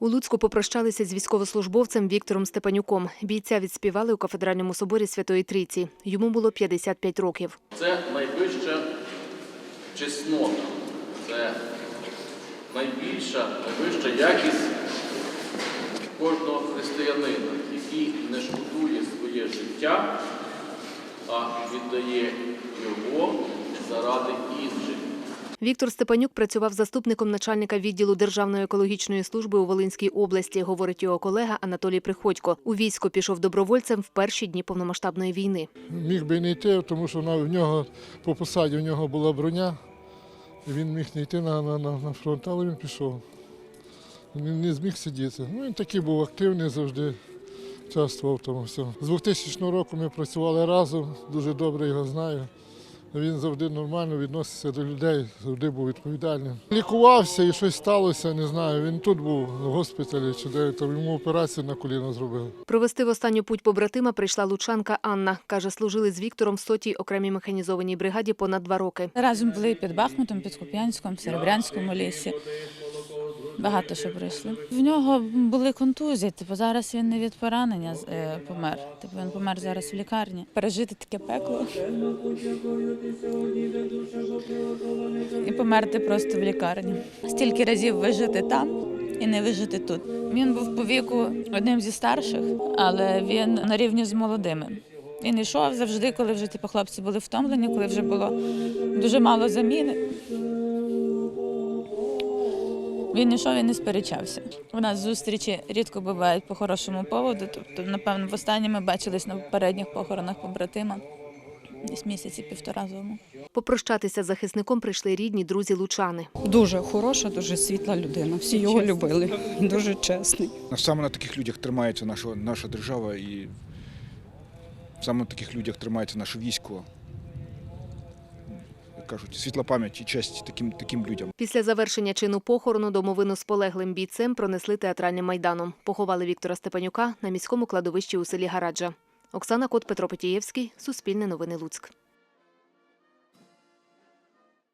У Луцьку попрощалися з військовослужбовцем Віктором Степанюком. Бійця відспівали у кафедральному соборі Святої Трійці. Йому було 55 років. Це найвища чеснота, це найбільша, найвища якість кожного християнина, який не шкодує своє життя, а віддає його заради інших. Віктор Степанюк працював заступником начальника відділу Державної екологічної служби у Волинській області, говорить його колега Анатолій Приходько. У військо пішов добровольцем в перші дні повномасштабної війни. Міг би не йти, тому що в нього по посаді в нього була броня. Він міг не йти на, на, на, фронт, але він пішов. Він не зміг сидіти. Ну, він такий був активний завжди, участвував в тому всьому. З 2000 року ми працювали разом, дуже добре його знаю. Він завжди нормально відносився до людей, завжди був відповідальним. Лікувався і щось сталося, не знаю. Він тут був в госпіталі, чи де там йому операцію на коліно зробили. Провести в останню путь побратима прийшла лучанка Анна. Каже, служили з Віктором в сотій окремій механізованій бригаді понад два роки. Разом були під Бахмутом, під Куп'янськом, в Серебрянському лісі. Багато що пройшли. В нього були контузії. Типу зараз він не від поранення е, помер. Типу він помер зараз в лікарні. Пережити таке пекло. І померти просто в лікарні. Стільки разів вижити там і не вижити тут. Він був по віку одним зі старших, але він на рівні з молодими. Він йшов завжди, коли вже типу, хлопці були втомлені, коли вже було дуже мало заміни. Він йшов і не сперечався. У нас зустрічі рідко бувають по хорошому поводу. Тобто, напевно, востаннє ми бачились на попередніх похоронах побратима десь місяці півтора тому. Попрощатися з захисником прийшли рідні, друзі лучани. Дуже хороша, дуже світла людина. Всі його любили. Дуже чесний. Саме на таких людях тримається наша, наша держава і саме на таких людях тримається наше військо. Кажуть, світла пам'ять і честь таким, таким людям. Після завершення чину похорону домовину з полеглим бійцем пронесли театральним майданом. Поховали Віктора Степанюка на міському кладовищі у селі Гараджа. Оксана Кот, Петро Петієвський, Суспільне новини Луцьк.